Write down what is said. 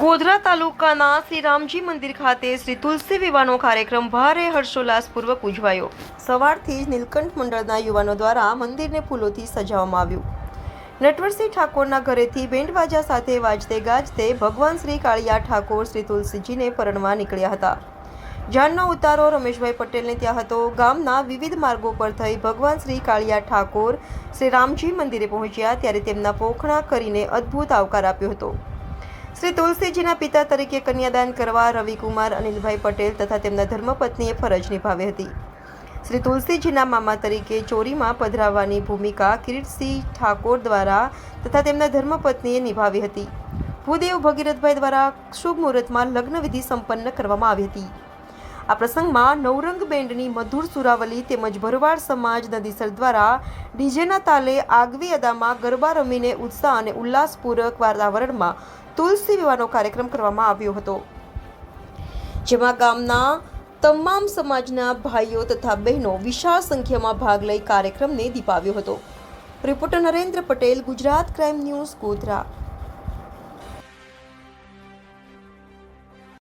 ગોધરા તાલુકાના શ્રી રામજી મંદિર ખાતે શ્રી તુલસી વિવાહનો કાર્યક્રમ ભારે હર્ષોલ્લાસપૂર્વક ઉજવાયો. સવારથી જ નીલકંઠ મંડળના યુવાનો દ્વારા મંદિરને ફૂલોથી સજાવવામાં આવ્યું. નટવરસિંહ ઠાકોરના ઘરેથી બેન્ડવાજા સાથે વાજતે ગાજતે ભગવાન શ્રી કાળિયા ઠાકોર શ્રી તુલસીજીને પરણવા નીકળ્યા હતા. જાનનો ઉતારો રમેશભાઈ પટેલને ત્યાં હતો. ગામના વિવિધ માર્ગો પર થઈ ભગવાન શ્રી કાળિયા ઠાકોર શ્રી રામજી મંદિરે પહોંચ્યા ત્યારે તેમના પોખણા કરીને અદ્ભુત આવકાર આપ્યો હતો. શ્રી તુલસીજીના પિતા તરીકે કન્યાદાન કરવા રવિકુમાર અનિલભાઈ પટેલ તથા તેમના ધર્મપત્નીએ ફરજ નિભાવી હતી. શ્રી તુલસીજીના મામા તરીકે ચોરીમાં પધરાવવાની ભૂમિકા કિરીટસિંહ ઠાકોર દ્વારા તથા તેમના ધર્મપત્નીએ નિભાવી હતી. ભૂદેવ ભગીરથભાઈ દ્વારા શુભ મુહૂર્તમાં લગ્નવિધિ સંપન્ન કરવામાં આવી હતી. આ પ્રસંગમાં નવરંગ બેન્ડની મધુર સુરાવલી તેમજ ભરવાડ સમાજ નદીસર દ્વારા ડીજેના તાલે આગવી અદામાં ગરબા રમીને ઉત્સાહ અને ઉલ્લાસપૂર્વક વાતાવરણમાં તુલસી વિવાહનો કાર્યક્રમ કરવામાં આવ્યો હતો. જેમાં ગામના તમામ સમાજના ભાઈઓ તથા બહેનો વિશાળ સંખ્યામાં ભાગ લઈ કાર્યક્રમને દીપાવ્યો હતો. Reporter Narendra Patel, Gujarat crime news, Godhra.